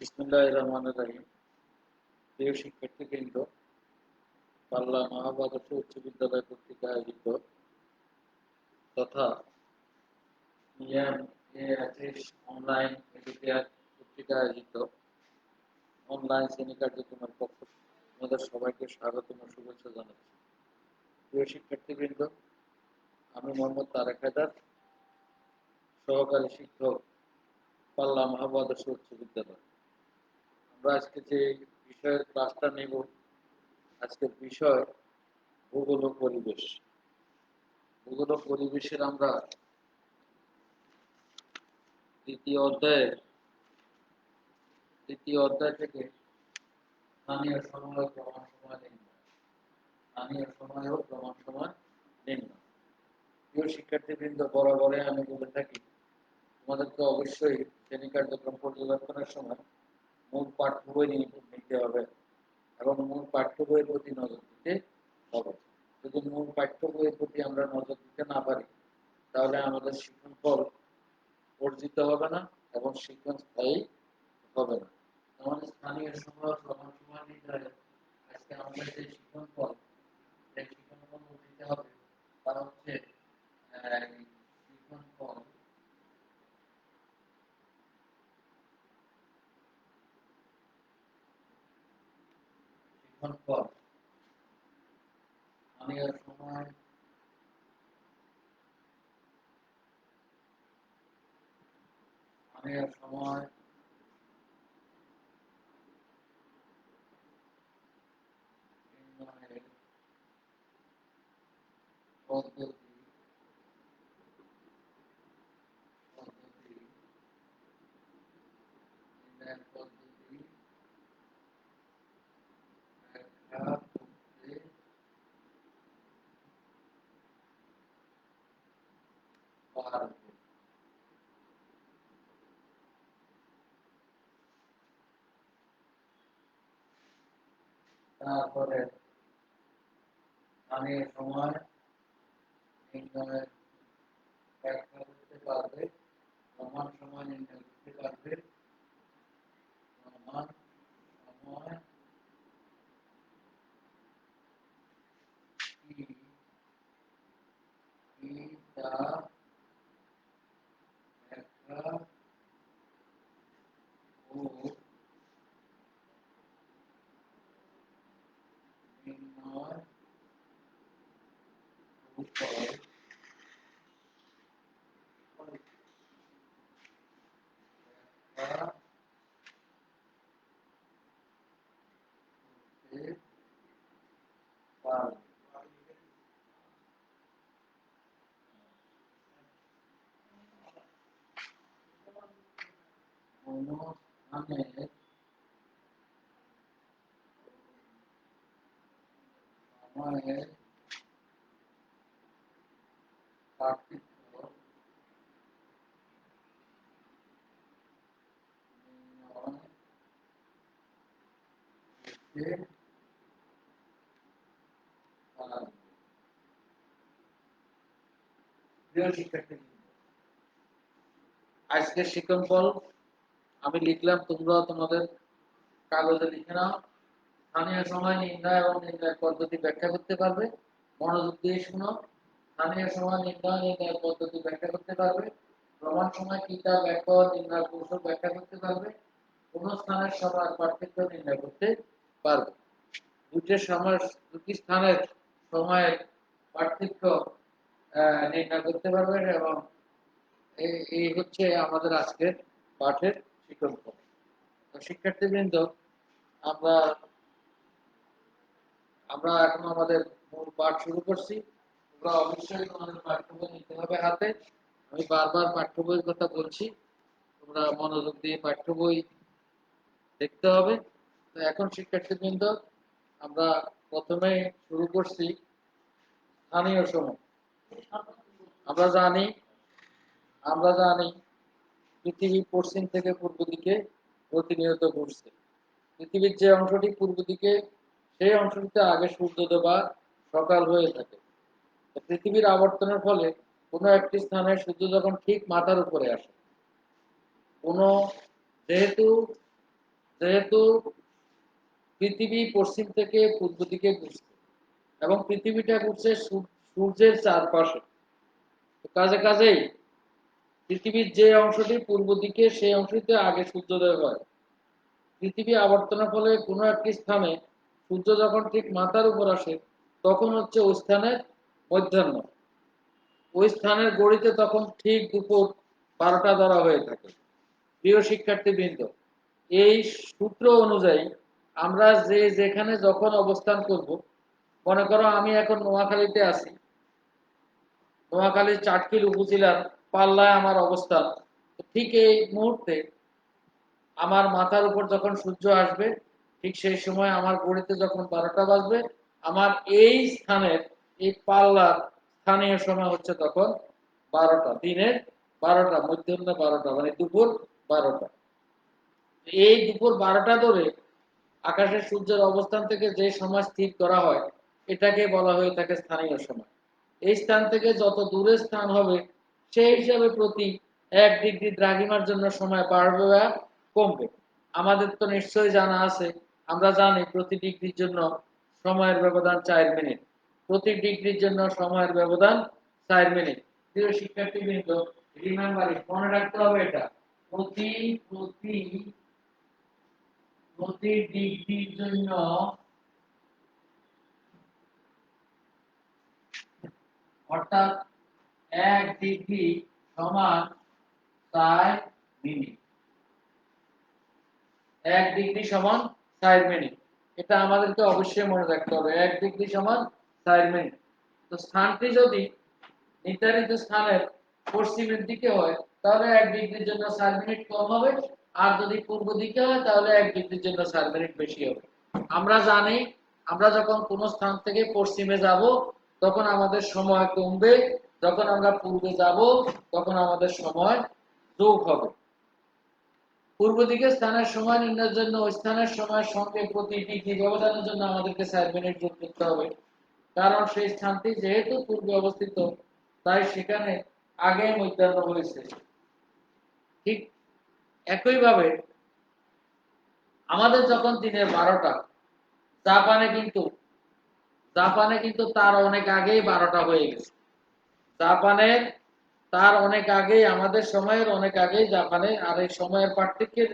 বিসমুল্লাহ রহমান রাহিম। প্রিয় শিক্ষার্থীবৃন্দ, পাল্লা মহাবাদর্শ উচ্চ বিদ্যালয় কর্তৃক আয়োজিত তথা অনলাইন এডুকেয়ার কর্তৃক আয়োজিত অনলাইন শ্রেণি কার্যক্রমের পক্ষ আমাদের সবাইকে স্বাগত ও শুভেচ্ছা জানাচ্ছি। প্রিয় শিক্ষার্থীবৃন্দ, আমি মোহাম্মদ তারেক হায়দার, সহকারী শিক্ষক পাল্লা মহাবাদর্শ উচ্চ বিদ্যালয়। আজকে যে বিষয়ের ক্লাসটা নেব, আজকের বিষয় ভূগোল পরিবেশ। ভূগোল পরিবেশের আমরা দ্বিতীয় অধ্যায়ে দ্বিতীয় অধ্যায় থেকে স্থানীয় সময় প্রমাণ সময় নির্ণয়। স্থানীয় সময় ও প্রমাণ সময় নির্ণয়। প্রিয় শিক্ষার্থীবৃন্দ বরাবরে আমি বলে থাকি, তোমাদেরকে অবশ্যই শ্রেণি কার্যক্রম পর্যবেক্ষণের সময় মূল পাঠ্য বই নিয়ে নিতে হবে। এবং মূল পাঠ্য বইয়ের প্রতি নজর দিতে হবে। যদি মূল পাঠ্য বইয়ের প্রতি আমরা নজর দিতে না পারি, তাহলে আমাদের শিক্ষণ ফল অর্জিত হবে না এবং শিক্ষণ স্থায়ী হবে না। আমাদের স্থানীয় সময় প্রমাণ সময় নির্ধারণে আজকে আমাদের যে শিক্ষণ ফল, সেই শিক্ষণ ফল দিতে হবে। তা হচ্ছে আহ, শিক্ষণ ফল শিক্ষণ ফল স্থানীয় সময় স্থানীয় সময় নির্ণয়ের পদ্ধতি পদ্ধতি নির্ণয়ের পদ্ধতি ব্যাখ্যা করতে পারবে তারপরে স্থানীয় সময় নির্ণয়ের ব্যাখ্যা করতে পারবে প্রমাণ সময় নির্ণয় করতে পারবে প্রমাণ সময় কি কি তা ব্যাখ্যা ও নির্ণয় উপায় ব্যাখ্যা করতে পারবে কোন স্থানের সময়ের পার্থক্য নির্ণয় করতে পারবে প্রিয় শিক্ষার্থীবৃন্দ আজকের শিক্ষণ ফল আমি লিখলাম, তোমরা তোমাদের কাগজে লিখে নাও। স্থানীয় সময় নির্ণয় এবং নির্ণয় পদ্ধতি ব্যাখ্যা করতে পারবে। মনোযোগ দিয়ে শুনো। স্থানীয় সময় নির্ণয় নির্ণয় পদ্ধতি ব্যাখ্যা করতে পারবে। প্রমাণ সময় কি তা ব্যাখ্যা নির্ণয় কৌশল ব্যাখ্যা করতে পারবে। কোন স্থানের সময় পার্থক্য নির্ণয় করতে পারবে। দুটি সময়, দুটি স্থানের সময়ের পার্থক্য নির্ণয় করতে পারবে এবং এই হচ্ছে আমাদের আজকের পাঠের শিক্ষণ ফল। তো শিক্ষার্থীবৃন্দ, আমরা আমরা এখন আমাদের মূল পাঠ শুরু করছি। তোমরা অবশ্যই তোমাদের পাঠ্য নিতে হবে হাতে। আমি বারবার পাঠ্য কথা বলছি। তোমরা মনোযোগ দিয়ে পাঠ্য বই দেখতে হবে। তো এখন শিক্ষার্থীবৃন্দ, আমরা প্রথমে শুরু করছি স্থানীয় সময়। আমরা জানি আমরা জানি পৃথিবী পশ্চিম থেকে পূর্ব দিকে প্রতিনিয়ত ঘুরছে। পৃথিবীর যে অংশটি পূর্ব দিকে, সেই অংশটিতে আগে সূর্যোদয় বা সকাল হয়ে থাকে। পৃথিবীর আবর্তনের ফলে কোনো একটি স্থানে সূর্য যখন ঠিক মাথার উপরে আসে, কোনো যেহেতু যেহেতু পৃথিবী পশ্চিম থেকে পূর্ব দিকে ঘুরছে এবং পৃথিবীটা ঘুরছে সূর- সূর্যের চারপাশে। কাজে কাজেই পৃথিবীর যে অংশটি পূর্ব দিকে, সেই অংশটিতে আগে সূর্যোদয় হয়। পৃথিবী আবর্তনের ফলে কোনো একটি স্থানে সূর্য যখন ঠিক মাথার উপর আসে, তখন হচ্ছে ওই স্থানের মধ্যাহ্ন। ওই স্থানের গড়িতে তখন ঠিক দুপুর বারোটা ধরা হয়ে থাকে। প্রিয় শিক্ষার্থীবৃন্দ, এই সূত্র অনুযায়ী আমরা যে যেখানে যখন অবস্থান করব, মনে করো আমি এখন নোয়াখালীতে আছি। নোয়াখালীর চাটকিল উপজেলার পাল্লায় আমার অবস্থান ঠিক এই মুহূর্তে আমার মাথার উপর যখন সূর্য আসবে, ঠিক সেই সময় আমার ঘড়িতে যখন বারোটা বাজবে, আমার এই স্থানের, এই পাল্লার স্থানীয় সময় হচ্ছে তখন বারোটা, দিনের বারোটা মধ্যাহ্ন বারোটা মানে দুপুর বারোটা। এই দুপুর বারোটা ধরে আকাশের সূর্যের অবস্থান থেকে যে সময় স্থির করা হয়, এটাকে বলা হয়ে থাকে স্থানীয় সময়। এই স্থান থেকে যত দূরে স্থান হবে সেই হিসাবে প্রতি এক ডিগ্রি দ্রাঘিমার জন্য সময় বাড়বে বা কমবে। আমাদের তো নিশ্চয়ই জানা আছে, আমরা জানি প্রতি ডিগ্রির জন্য সময়ের ব্যবধান চার মিনিট। প্রতি ডিগ্রির জন্য সময়ের ব্যবধান চার মিনিট। প্রিয় শিক্ষার্থীবৃন্দ রিমেম্বার মনে রাখতে হবে এটা, প্রতি প্রতি প্রতি ডিগ্রির জন্য অর্থাৎ এক ডিগ্রি সমান চার মিনিট এক ডিগ্রি সমান চার মিনিট এটা আমাদেরকে অবশ্যই মনে রাখতে হবে। এক ডিগ্রি সমান চার মিনিট তো স্থানটি যদি নির্ধারিত স্থানের পশ্চিমের দিকে হয়, তাহলে এক ডিগ্রির জন্য চার মিনিট কম হবে। আর যদি পূর্ব দিকে হয়, তাহলে এক ডিগ্রির জন্য চার মিনিট বেশি হবে। আমরা জানি, আমরা যখন কোন স্থান থেকে পশ্চিমে যাব, তখন আমাদের সময় কমবে। যখন আমরা পূর্বে যাব, তখন আমাদের সময় যোগ হবে। পূর্ব দিকে স্থানের সময় নির্ণয়ের জন্য, ওই স্থানের সময়ের সঙ্গে প্রতি ডিগ্রি ব্যবধানের জন্য আমাদেরকে চার মিনিট যোগ করতে হবে। কারণ সেই স্থানটি যেহেতু পূর্বে অবস্থিত, তাই সেখানে আগে মধ্যাহ্ন হয়েছে। ঠিক একইভাবে আমাদের যখন দিনের বারোটা, জাপানে কিন্তু জাপানে কিন্তু তার অনেক আগেই বারোটা হয়ে গেছে। জাপানের, তার অনেক আগেই, আমাদের সময়ের অনেক আগেই জাপানে, আর এই সময়ের পার্থক্যের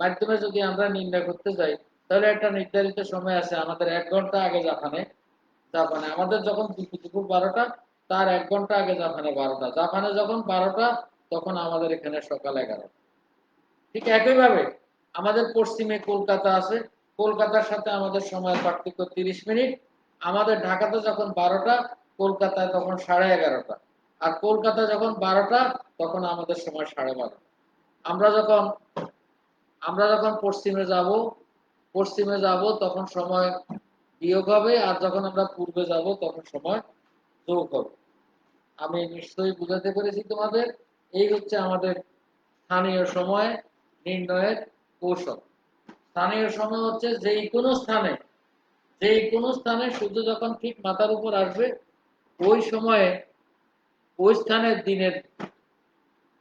মাধ্যমে যদি আমরা নির্ণয় করতে যাই, তাহলে একটা নির্ধারিত সময় আছে, আমাদের এক ঘণ্টা আগে জাপানে জাপানে। আমাদের যখন দুপুর বারোটা, তার এক ঘণ্টা আগে জাপানে বারোটা। জাপানে যখন বারোটা, তখন আমাদের এখানে সকাল এগারোটা। ঠিক একইভাবে আমাদের পশ্চিমে কলকাতা আছে। কলকাতার সাথে আমাদের সময়ের পার্থক্য তিরিশ মিনিট। আমাদের ঢাকাতে যখন বারোটা কলকাতায় তখন সাড়ে এগারোটা। আর কলকাতা যখন বারোটা, তখন আমাদের সময় সাড়ে বারোটা। আমরা যখন আমরা যখন পশ্চিমে যাব পশ্চিমে যাব, তখন সময় বিয়োগ হবে, আর যখন আমরা পূর্বে যাব, তখন সময় যোগ হবে। আমি নিশ্চয়ই বুঝাতে পেরেছি তোমাদের, এই হচ্ছে আমাদের স্থানীয় সময়, নির্ণয়ের কৌশল। স্থানীয় সময় হচ্ছে যেই কোনো স্থানে, যেই কোনো স্থানে সূর্য যখন ঠিক মাথার উপর আসবে ওই সময়ে ওই স্থানের দিনের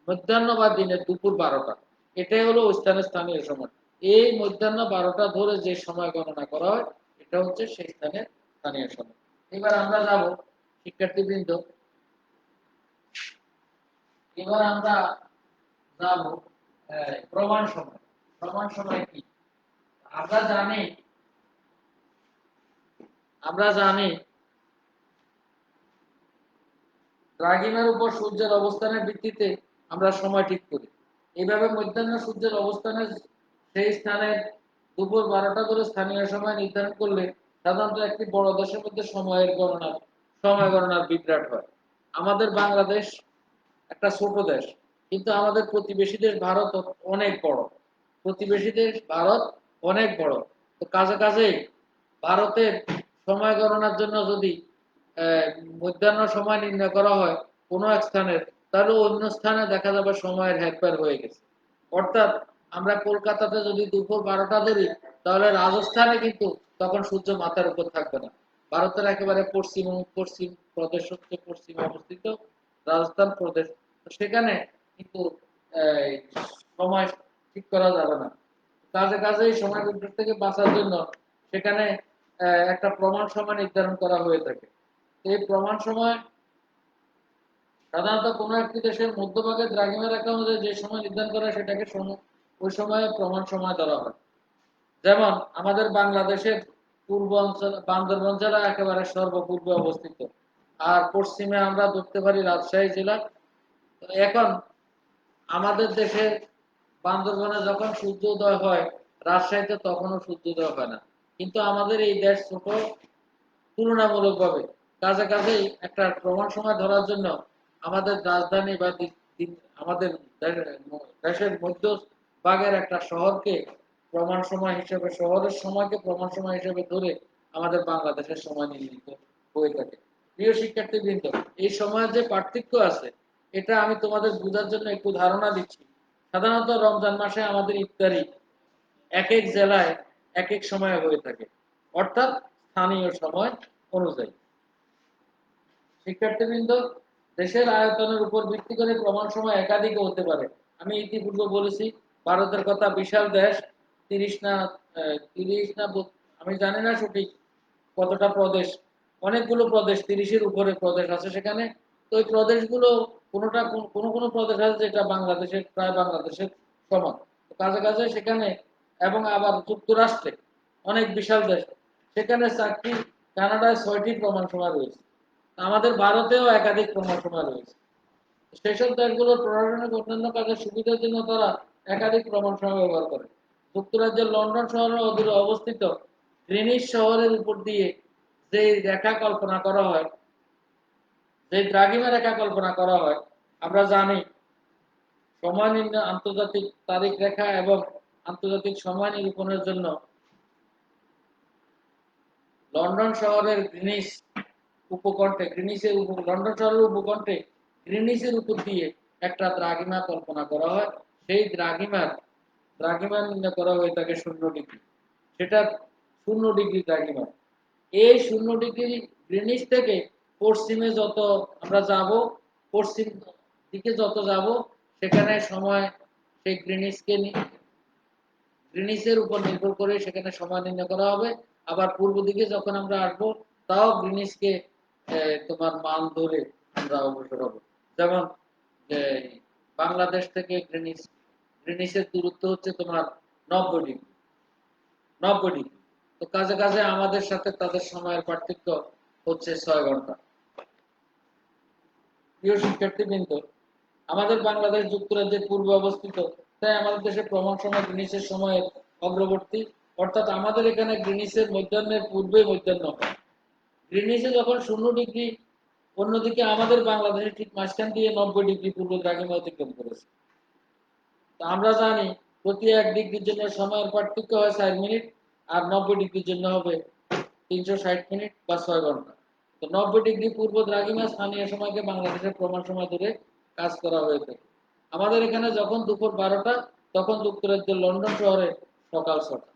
মধ্যাহ্ন বা দিনের দুপুর বারোটা। এটাই হলো ওই স্থানের স্থানীয় সময়। এই মধ্যাহ্ন বারোটা ধরে যে সময় গণনা করা হয়, এটা হচ্ছে সেই স্থানের স্থানীয় সময়। এবার আমরা যাব শিক্ষার্থীবৃন্দ। এবার আমরা যাব প্রমাণ সময়। প্রমাণ সময় কি? আমরা জানি আমরা জানি দ্রাঘিমার উপর সূর্যের অবস্থানের ভিত্তিতে আমরা সময় ঠিক করি। এইভাবে মধ্যাহ্ন সূর্যের অবস্থানের সেই স্থানের দুপুর বারোটা ধরে স্থানীয় সময় নির্ধারণ করলে সাধারণত একটি বড় দেশের মধ্যে সময়ের গণনা, সময় গণনার বিভ্রাট হয়। আমাদের বাংলাদেশ একটা ছোট দেশ, কিন্তু আমাদের প্রতিবেশী দেশ ভারত অনেক বড়। প্রতিবেশী দেশ ভারত অনেক বড়। তো কাজে কাজেই ভারতের সময় গণনার জন্য যদি মধ্যাহ্ন সময় নির্ণয় করা হয় কোনো এক স্থানের, তাহলে অন্য স্থানে দেখা যাবে সময়ের হেরফের হয়ে গেছে। অর্থাৎ আমরা কলকাতাতে যদি দুপুর বারোটা ধরি, তাহলে রাজস্থানে কিন্তু তখন সূর্য মাথার উপর থাকবে না। ভারতের একেবারে পশ্চিম পশ্চিম, প্রদেশ হচ্ছে পশ্চিমে অবস্থিত রাজস্থান প্রদেশ। সেখানে কিন্তু সময় ঠিক করা যাবে না। কাজে কাজে এই সময় থেকে বাঁচার জন্য সেখানে একটা প্রমাণ সময় নির্ধারণ করা হয়ে থাকে। এই প্রমাণ সময় সাধারণত কোনো একটি দেশের মধ্যভাগে দ্রাঘিমা রেখা অনুযায়ী যে সময় নির্ধারণ করা সেটাকে ওই সময়ে প্রমাণ সময় ধরা হয়। যেমন আমাদের বাংলাদেশের পূর্ব অঞ্চল, বান্দরবন জেলা একেবারে সর্বপূর্বে অবস্থিত। আর পশ্চিমে আমরা ধরতে পারি রাজশাহী জেলা। এখন আমাদের দেশে বান্দরবনে যখন সূর্য উদয় হয়, রাজশাহীতে তখনও সূর্য উদয় হয় না। কিন্তু আমাদের এই দেশ ছোট তুলনামূলকভাবে। কাজে কাজেই একটা প্রমাণ সময় ধরার জন্য আমাদের রাজধানী বা আমাদের দেশের মধ্য ভাগের একটা শহরকে প্রমাণ সময় হিসেবে, শহরের সময়কে প্রমাণ সময় হিসেবে ধরে আমাদের বাংলাদেশের সময় নির্ণীত হয়ে থাকে। প্রিয় শিক্ষার্থীবৃন্দ, এই সময়ের যে পার্থক্য আছে, এটা আমি তোমাদের বোঝার জন্য একটু ধারণা দিচ্ছি। সাধারণত রমজান মাসে আমাদের ইফতারি এক এক জেলায় এক এক সময়ে হয়ে থাকে। অর্থাৎ স্থানীয় সময় অনুযায়ী। শিক্ষার্থীবৃন্দ, দেশের আয়তনের উপর ভিত্তি করে প্রমাণ সময় একাধিক হতে পারে। আমি ইতিপূর্বে বলেছি, ভারতের কথা বিশাল দেশ, তিরিশ না তিরিশ না আমি জানি না সঠিক কতটা প্রদেশ। অনেকগুলো প্রদেশ, তিরিশের উপরে প্রদেশ আছে সেখানে। তো ওই প্রদেশগুলো কোনোটা, কোন- কোনো প্রদেশ আছে যেটা বাংলাদেশের, প্রায় বাংলাদেশের সমান। কাছে কাছে সেখানে, এবং আবার যুক্তরাষ্ট্রে, অনেক বিশাল দেশ। সেখানে চারটি, কানাডায় ছয়টি প্রমাণ সময় রয়েছে। আমাদের ভারতেও একাধিক প্রমাণ রয়েছে। সেসব দেশগুলোর প্রশাসনিক অন্যান্য কাজের সুবিধার জন্য তারা একাধিক প্রমাণ ব্যবহার করে। যুক্তরাজ্যের লন্ডন শহরের অদূরে অবস্থিত গ্রিনিস শহরের উপর দিয়ে যে রেখা কল্পনা করা হয় যে দ্রাঘিমা রেখা কল্পনা করা হয়, আমরা জানি সময় নির্ণয় আন্তর্জাতিক তারিখ রেখা এবং আন্তর্জাতিক সময় নিরূপণের জন্য লন্ডন শহরের গ্রিনিস উপকণ্ঠে, গ্রিনিসের লন্ডন শহরের উপকণ্ঠে, গ্রিনিসের উপর দিয়ে একটা দ্রাঘিমা কল্পনা করা হয়। সেই দ্রাঘিমার দ্রাঘিমা নির্ণয় করা হয়ে থাকে শূন্য ডিগ্রি। সেটা শূন্য ডিগ্রি দ্রাঘিমা। এই শূন্য ডিগ্রি গ্রিনিস থেকে পশ্চিমে যত আমরা যাব, পশ্চিম দিকে যত যাব, সেখানে সময় সেই গ্রিনিসকে গ্রিনিসের উপর নির্ভর করে সেখানে সময় নির্ণয় করা হবে। আবার পূর্ব দিকে যখন আমরা আসব, তাও গ্রিনিসকে তোমার মাল ধরে আমরা অগ্রসর হব। যেমন বাংলাদেশ থেকে গ্রিনিস, গ্রিনিসের দূরত্ব হচ্ছে তোমার নব্বই ডিগ্রি। নব্বই ডিগ্রি। তো কাজে কাজে আমাদের সাথে তাদের সময়ের পার্থক্য হচ্ছে ছয় ঘণ্টা। প্রিয় শিক্ষার্থীবৃন্দ, আমাদের বাংলাদেশ যুক্তরাজ্যের পূর্বে অবস্থিত, তাই আমাদের দেশে প্রমাণ সময় গ্রিনিসের সময়ের অগ্রবর্তী। অর্থাৎ আমাদের এখানে গ্রিনিসের মধ্যাহ্নের পূর্বে মধ্যাহ্ন হয়। গ্রিনিসে যখন শূন্য ডিগ্রি, অন্যদিকে আমাদের বাংলাদেশে ঠিক মাঝখান দিয়ে নব্বই ডিগ্রি পূর্ব দ্রাঘিমা অতিক্রম করেছে। তো আমরা জানি প্রতি এক ডিগ্রির জন্য সময়ের পার্থক্য হয় ষাট মিনিট আর নব্বই ডিগ্রির জন্য হবে তিনশো ষাট মিনিট বা ছয় ঘণ্টা। তো নব্বই ডিগ্রি পূর্ব দ্রাঘিমা স্থানীয় সময়কে বাংলাদেশের প্রমাণ সময় ধরে কাজ করা হয়ে থাকে আমাদের এখানে যখন দুপুর বারোটা, তখন যুক্তরাজ্যের লন্ডন শহরে সকাল ছটা।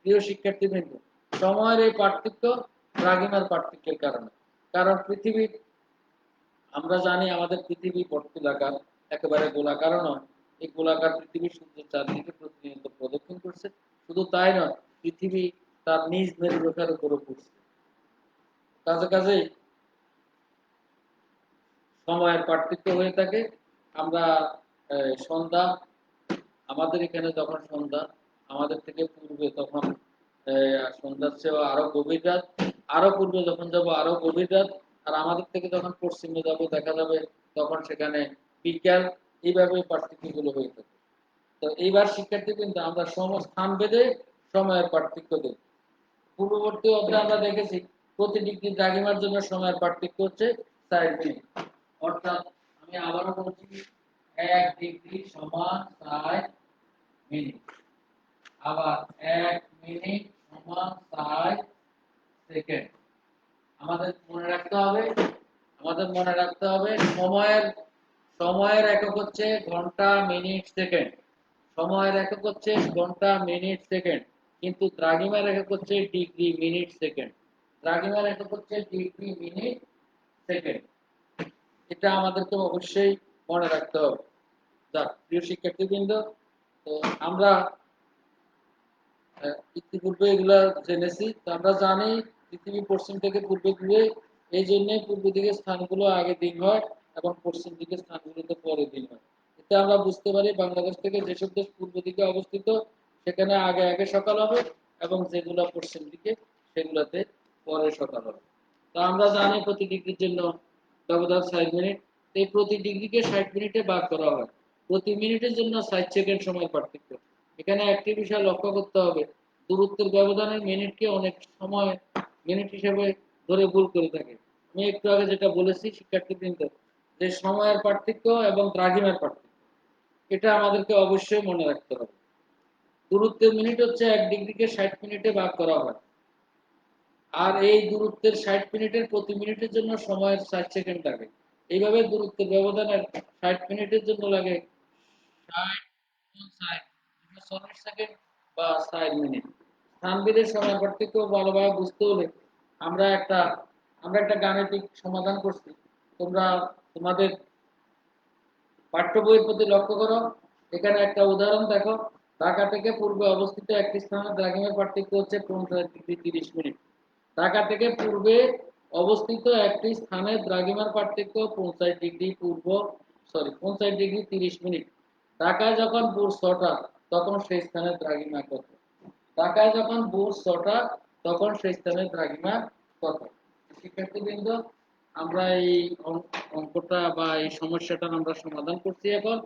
প্রিয় শিক্ষার্থীবৃন্দ, সময়ের এই পার্থক্য দ্রাঘিমার পার্থক্যের কারণে। কারণ পৃথিবীর, আমরা জানি আমাদের পৃথিবী বর্তুলাকার, একেবারে গোলাকার নয়। এই গোলাকার পৃথিবী সূর্যের চারদিকে প্রতিনিয়ত প্রদক্ষিণ করছে। শুধু তাই নয়, পৃথিবী তার নিজ মেরুরেখার উপরে ঘুরছে। কাজে কাজেই সময়ের পার্থক্য হয়ে থাকে। আমরা সন্ধ্যা, আমাদের এখানে যখন সন্ধ্যা, আমাদের থেকে পূর্বে তখন সন্ধ্যার চেয়েও আরও গভীর রাত। আরও পূর্বে যখন যাব, আরও গভীর রাত, আর আমাদের থেকে যখন পশ্চিমে যাব, দেখা যাবে তখন সেখানে বিকাল এইভাবে পার্থক্যগুলো হয়ে থাকে। তো এইবার শিক্ষার্থী কিন্তু আমরা সম স্থান ভেদে সময়ের পার্থক্য দেখি। পূর্ববর্তী অধ্যায়ে আমরা দেখেছি, প্রতি ডিগ্রি দ্রাঘিমার জন্য সময়ের পার্থক্য হচ্ছে ষাট মিনিট। অর্থাৎ আমি আবারও বলছি, এক ডিগ্রি সমান ষাট মিনিট। আবার এক মিনিট সমান ষাট সেকেন্ড আমাদের মনে রাখতে হবে, আমাদের মনে রাখতে হবে সময়ের সময়ের একক হচ্ছে ঘণ্টা, মিনিট, সেকেন্ড। সময়ের একক হচ্ছে ঘণ্টা, মিনিট, সেকেন্ড। কিন্তু দ্রাঘিমার একক হচ্ছে ডিগ্রি, মিনিট, সেকেন্ড। দ্রাঘিমার একক হচ্ছে ডিগ্রি, মিনিট, সেকেন্ড। এটা আমাদেরকে অবশ্যই মনে রাখতে হবে। যাক, প্রিয় শিক্ষার্থীবৃন্দ, তো আমরা ইতিপূর্বে এগুলা জেনেছি। তো আমরা জানি পৃথিবী পশ্চিম থেকে পূর্বে ঘুরে এই জন্য পূর্ব দিকের স্থানগুলো আগে দিন হয় এবং পশ্চিম দিকের স্থানগুলোতে পরে দিন হয়। এতে আমরা বুঝতে পারি বাংলাদেশ থেকে যেসব দেশ পূর্ব দিকে অবস্থিত, সেখানে আগে আগে সকাল হবে এবং যেগুলো পশ্চিম দিকে, সেগুলোতে পরে সকাল হবে। তো আমরা জানি প্রতি ডিগ্রির জন্য, ব্যবধান ষাট মিনিট এই প্রতি ডিগ্রিকে ষাট মিনিটে ভাগ করা হয়। প্রতি মিনিটের জন্য ষাট সেকেন্ড সময় পার্থক্য। এখানে একটি বিষয় লক্ষ্য করতে হবে, দূরত্বের ব্যবধানের মিনিটকে অনেক সময় মিনিট হিসেবে ধরে ভুল করে থাকে। আমি একটু আগে যেটা বলেছি শিক্ষার্থীবৃন্দ যে সময়ের পার্থক্য এবং দ্রাঘিমার পার্থক্য, এটা আমাদেরকে অবশ্যই মনে রাখতে হবে। দূরত্বের মিনিট হচ্ছে এক ডিগ্রিকে ষাট মিনিটে ভাগ করা হয়। আর এই দূরত্বের ষাট মিনিটের প্রতি মিনিটের জন্য সময়ের ষাট সেকেন্ড লাগে। এইভাবে দূরত্বের ব্যবধানের ষাট মিনিটের জন্য লাগে ষাট ষাট সেকেন্ড বা ষাট মিনিট স্থানভেদের সময় পার্থক্য ভালোভাবে বুঝতে হলে আমরা একটা আমরা একটা গাণিতিক সমাধান করছি। তোমরা তোমাদের পাঠ্য বইয়ের প্রতি লক্ষ্য করো। এখানে একটা উদাহরণ দেখো। ঢাকা থেকে পূর্বে অবস্থিত একটি স্থানের দ্রাঘিমের পার্থক্য হচ্ছে পঞ্চাশ ডিগ্রি তিরিশ মিনিট। ঢাকা থেকে পূর্বে অবস্থিত একটি স্থানের দ্রাঘিমার পার্থক্য পঞ্চাশ ডিগ্রি পূর্ব সরি পঞ্চাশ ডিগ্রি তিরিশ মিনিট। ঢাকায় যখন ভোর ছটা, তখন সেই স্থানের দ্রাঘিমা কত ঢাকায় যখন ভোর ছটা, তখন সেই স্থানের দ্রাঘিমা কত শিক্ষার্থীবৃন্দ, আমরা এই অঙ্কটা বা এই সমস্যাটা আমরা সমাধান করছি এখন।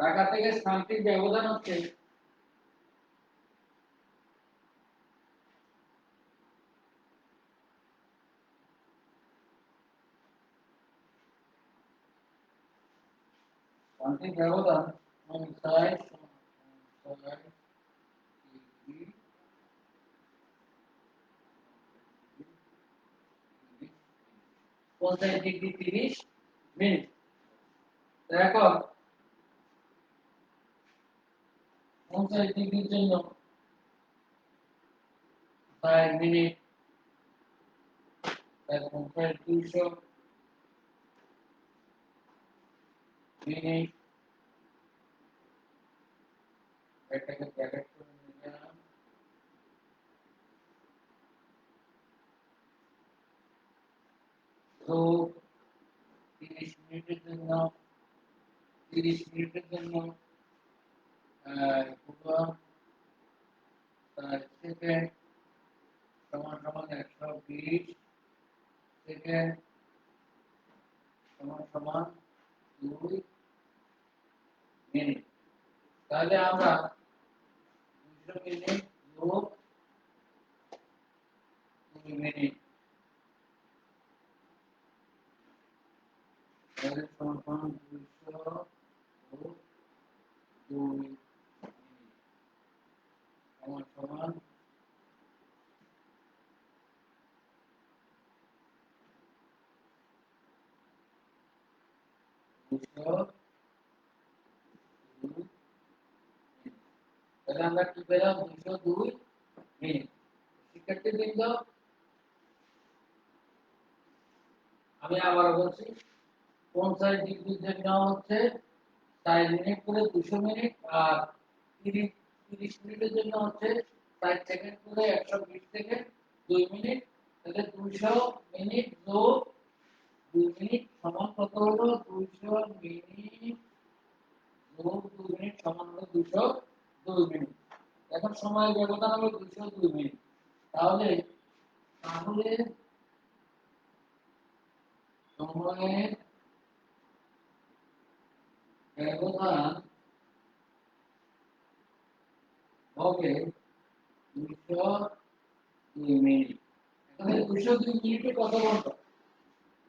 ঢাকা থেকে শান্তির ব্যবধান হচ্ছে স্থানটির ব্যবধান পঞ্চাশ পঞ্চাশ ডিগ্রি পঞ্চাশ ডিগ্রি তিরিশ মিনিট তো এখন পঞ্চাশ ডিগ্রির জন্য ষাট মিনিট তার পঞ্চাশ দুইশো মিনিট এটাকে ব্র্যাকেট করে নিলাম তো তিরিশ মিনিটের জন্য তিরিশ মিনিটের জন্য সেকেন্ড সমান সমান একশো বিশ সেকেন্ড সমান সমান দুই মিনিট তাহলে আমরা দুশো মিনিট যোগ দুই মিনিট তাহলে সমান সমান দুইশো যোগ দুই মিনিট সমান সমান দুশো দুই তাহলে আমরা কি পেলাম? দুশো দুই। মিনিট শিক্ষার্থীবৃন্দ, আমি আবার বলছি, পঞ্চাশ ডিগ্রির জন্য হচ্ছে ষাট মিনিট করে দুশো মিনিট আর তিরিশ তিরিশ মিনিটের জন্য হচ্ছে ষাট সেকেন্ড করে একশো বিশ সেকেন্ড, দুই মিনিট। তাহলে দুইশো মিনিট যোগ দুই মিনিট সমান কত হলো? দুইশো মিনিট যোগ দুই মিনিট সমান হলো দুইশো দুই মিনিট। এখন সময় ব্যবধান হলো দুইশো দুই মিনিট। তাহলে তাহলে সময়ের ব্যবধান হবে দুইশো দুই মিনিট। এখানে দুইশো দুই মিনিটে কত ঘণ্টা?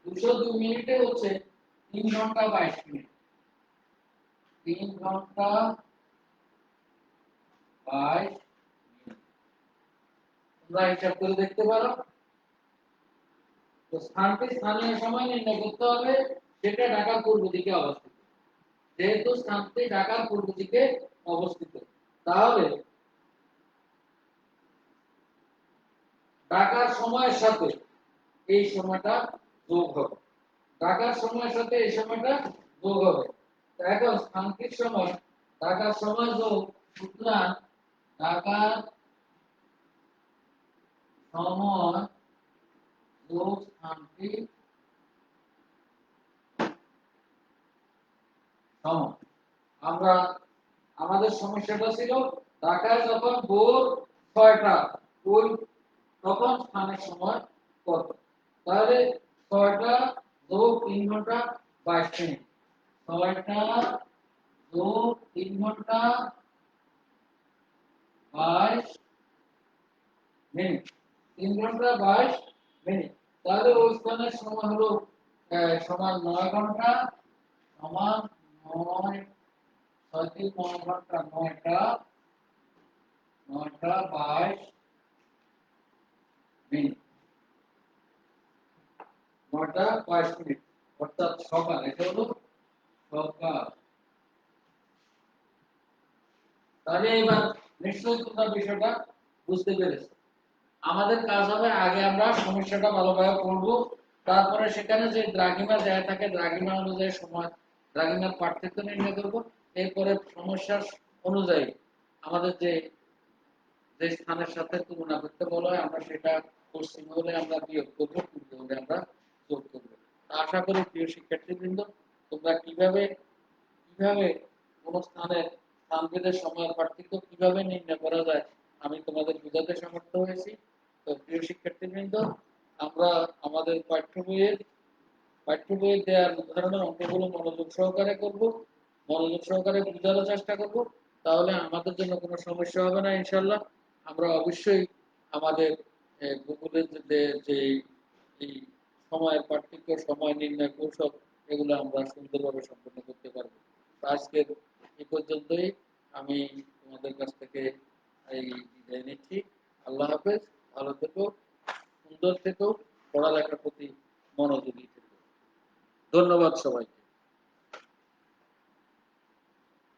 দুশো দুই মিনিটে হচ্ছে তিন ঘণ্টা বাইশ মিনিট। তিন ঘণ্টা মিনিট তোমরা হিসাব করে দেখতে পারো। তো স্থানটি স্থানীয় সময় নির্ণয় করতে হবে। সেটা ঢাকার পূর্ব দিকে অবস্থিত। যেহেতু স্থানটি ঢাকার পূর্ব দিকে অবস্থিত। তাহলে ঢাকার সময়ের সাথে এই সময়টা যোগ হবে। ঢাকার সময়ের সাথে এই সময়টা যোগ হবে। এখন স্থানটির সময়, ঢাকার সময় যোগ সুতরাং ঢাকার সময় যোগ স্থানটি সময়। আমরা আমাদের সমস্যাটা ছিল? ঢাকায় যখন ভোর ছয়টা, ওই তখন স্থানের সময় কত? তাহলে ছয়টা যোগ তিন ঘণ্টা বাইশ মিনিট। ছয়টা যোগ তিন ঘণ্টা বাইশ মিনিট তিন ঘণ্টা বাইশ মিনিট তাহলে ওই সময় হলো সমান নয় ঘণ্টা সমান ঘণ্টা নয়টা নয়টা বাইশ মিনিট নয়টা বাইশ মিনিট অর্থাৎ সকাল, এটা হলো সকাল। তাহলে এবার নিশ্চয়ই তোমরা বিষয়টা বুঝতে পেরেছ। আমাদের কাজ হবে আগে আমরা সমস্যাটা ভালোভাবে করব, তারপরে সেখানে যে দ্রাঘিমা দেয়া থাকে, দ্রাঘিমা অনুযায়ী সময়, দ্রাঘিমার পার্থক্য নির্ণয় করব। এরপরে সমস্যার অনুযায়ী আমাদের যে যে স্থানের সাথে তুলনা করতে বলা হয়, আমরা সেটা পশ্চিম হলে আমরা বিয়োগ করব পূর্ব হলে আমরা যোগ করব। আশা করি প্রিয় শিক্ষার্থীবৃন্দ, তোমরা কীভাবে কীভাবে কোন স্থানের স্থানভেদের সময়ের পার্থক্য কীভাবে নির্ণয় করা যায়, আমি তোমাদের বোঝাতে সমর্থ হয়েছি। তো প্রিয় শিক্ষার্থীবৃন্দ, আমরা আমাদের পাঠ্য বইয়ের, পাঠ্য বইয়ে দেওয়ার উদাহরণের অঙ্কগুলো মনোযোগ সহকারে করব, মনোযোগ সহকারে বোঝানোর চেষ্টা করব। তাহলে আমাদের জন্য কোনো সমস্যা হবে না ইনশাল্লাহ আমরা অবশ্যই আমাদের গুগলের যে এই সময়ের পার্থক্য, সময় নির্ণয় কৌশল, এগুলো আমরা সুন্দরভাবে সম্পন্ন করতে পারব। আজকের এই পর্যন্তই। আমি তোমাদের কাছ থেকে এই বিদায় নিচ্ছি। আল্লাহ হাফেজ, ভালো থেকো, সুন্দর থেকো, পড়ালেখার প্রতি মনোযোগী থেকো। ধন্যবাদ সবাইকে।